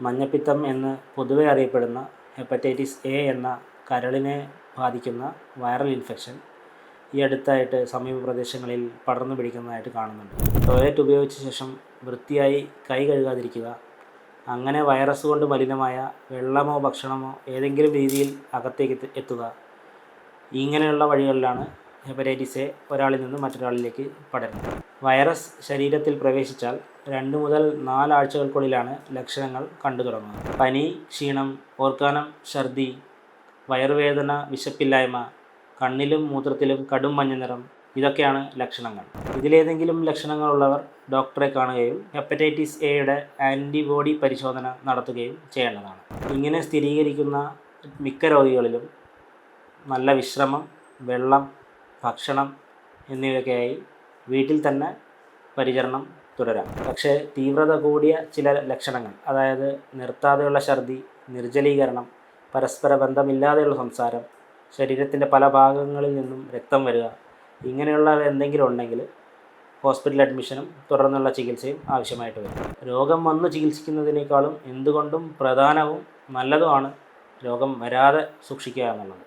മഞ്ഞപ്പിത്തം എന്ന് പൊതുവെ അറിയപ്പെടുന്ന ഹെപ്പറ്റൈറ്റിസ് എ എന്ന കരളിനെ ബാധിക്കുന്ന വൈറൽ ഇൻഫെക്ഷൻ ഈ അടുത്തായിട്ട് സമീപ പ്രദേശങ്ങളിൽ പടർന്നു പിടിക്കുന്നതായിട്ട് കാണുന്നുണ്ട്. ടോയ്ലറ്റ് ഉപയോഗിച്ച ശേഷം വൃത്തിയായി കൈ കഴുകാതിരിക്കുക അങ്ങനെ വൈറസ് കൊണ്ട് മലിനമായ വെള്ളമോ ഭക്ഷണമോ ഏതെങ്കിലും രീതിയിൽ അകത്തേക്ക് എത്തുക ഇങ്ങനെയുള്ള വഴികളിലാണ് ഹെപ്പറ്റൈറ്റിസ് എ ഒരാളിൽ നിന്ന് മറ്റൊരാളിലേക്ക് പടരുന്നു. വൈറസ് ശരീരത്തിൽ പ്രവേശിച്ചാൽ രണ്ട് മുതൽ നാലാഴ്ചകൾക്കുള്ളിലാണ് ലക്ഷണങ്ങൾ കണ്ടു തുടങ്ങുന്നത്. പനി ക്ഷീണം ഓർക്കാനം ഛർദി വയറുവേദന വിശപ്പില്ലായ്മ കണ്ണിലും മൂത്രത്തിലും കടും മഞ്ഞ നിറം ഇതൊക്കെയാണ് ലക്ഷണങ്ങൾ. ഇതിലേതെങ്കിലും ലക്ഷണങ്ങളുള്ളവർ ഡോക്ടറെ കാണുകയും ഹെപ്പറ്റൈറ്റിസ് എയുടെ ആന്റിബോഡി പരിശോധന നടത്തുകയും ചെയ്യേണ്ടതാണ്. ഇങ്ങനെ സ്ഥിരീകരിക്കുന്ന മിക്ക രോഗികളിലും നല്ല വിശ്രമം വെള്ളം ഭക്ഷണം എന്നിവയൊക്കെയായി വീട്ടിൽ തന്നെ പരിചരണം തുടരാം. പക്ഷേ തീവ്രത കൂടിയ ചില ലക്ഷണങ്ങൾ അതായത് നിർത്താതെയുള്ള ഛർദി നിർജലീകരണം പരസ്പര ബന്ധമില്ലാതെയുള്ള സംസാരം ശരീരത്തിന്റെ പല ഭാഗങ്ങളിൽ നിന്നും രക്തം വരിക ഇങ്ങനെയുള്ള എന്തെങ്കിലും ഉണ്ടെങ്കിൽ ഹോസ്പിറ്റൽ അഡ്മിഷനും തുടർന്നുള്ള ചികിത്സയും ആവശ്യമായിട്ട് വരും. രോഗം വന്ന് ചികിത്സിക്കുന്നതിനേക്കാളും എന്തുകൊണ്ടും പ്രധാനവും നല്ലതുമാണ് രോഗം വരാതെ സൂക്ഷിക്കുക എന്നുള്ളത്.